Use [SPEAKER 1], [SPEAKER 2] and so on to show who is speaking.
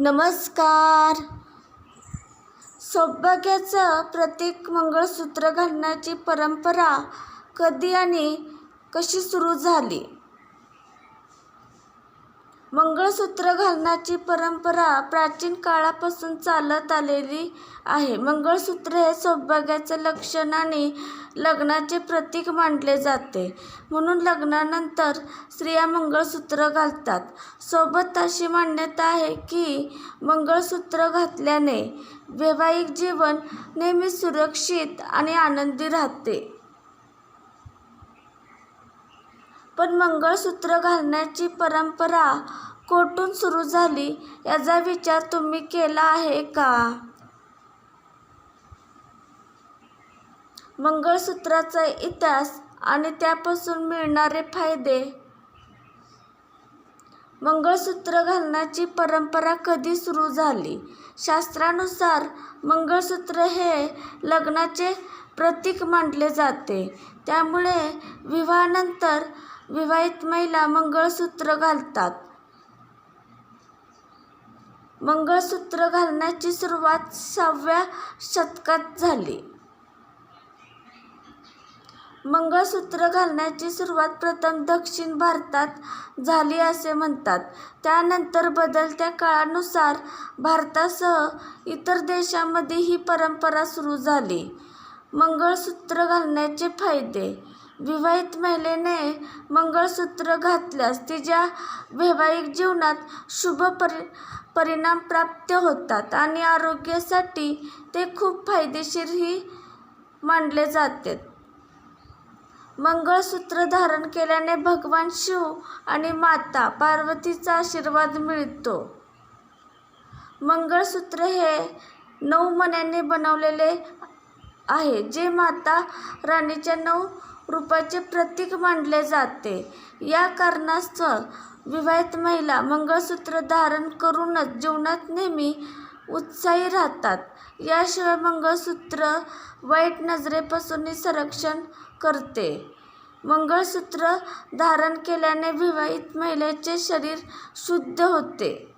[SPEAKER 1] नमस्कार. सौभाग्याचं प्रतीक मंगळसूत्र घालण्याची परंपरा कधी आणि कशी सुरू झाली? मंगळसूत्र घालण्याची परंपरा प्राचीन काळापासून चालत आलेली आहे. मंगळसूत्र हे सौभाग्याचे लक्षण आणि लग्नाचे प्रतीक मानले जाते. म्हणून लग्नानंतर स्त्रिया मंगळसूत्र घालतात. सोबत अशी मान्यता आहे की मंगळसूत्र घातल्याने वैवाहिक जीवन नेहमी सुरक्षित आणि आनंदी राहते. पण मंगळसूत्र घालण्याची परंपरा कोठून सुरू झाली याचा विचार तुम्ही केला आहे का? मंगळसूत्राचा इतिहास आणि त्यापासून मिळणारे फायदे. मंगळसूत्र घालण्याची परंपरा कधी सुरू झाली? शास्त्रानुसार मंगळसूत्र हे लग्नाचे प्रतीक मानले जाते. त्यामुळे विवाहानंतर विवाहित महिला मंगळसूत्र घालतात. मंगळसूत्र घालण्याची सुरुवात सहाव्या शतकात झाली. मंगळसूत्र घालण्याची सुरुवात प्रथम दक्षिण भारतात झाली असे म्हणतात. त्यानंतर बदलत्या काळानुसार भारतासह इतर देशांमध्ये ही परंपरा सुरू झाली. मंगळसूत्र घालण्याचे फायदे विवाहित महिलेने मंगळसूत्र घातल्यास तिच्या वैवाहिक जीवनात शुभ परि परिणाम प्राप्त होतात आणि आरोग्यासाठी ते खूप फायदेशीरही मानले जाते. मंगळसूत्र धारण केल्याने भगवान शिव आणि माता पार्वतीचा आशीर्वाद मिळतो. मंगळसूत्र हे नऊ मण्यांनी बनवलेले आहे जे माता राणीच्या नऊ रूपाचे प्रतीक मानले जाते. या कारणास्तव विवाहित महिला मंगळसूत्र धारण करूनच जीवनात नेहमी उत्साही राहतात. याशिवाय मंगळसूत्र वाईट नजरेपासून संरक्षण करते. मंगळसूत्र धारण केल्याने विवाहित महिलेचे शरीर शुद्ध होते.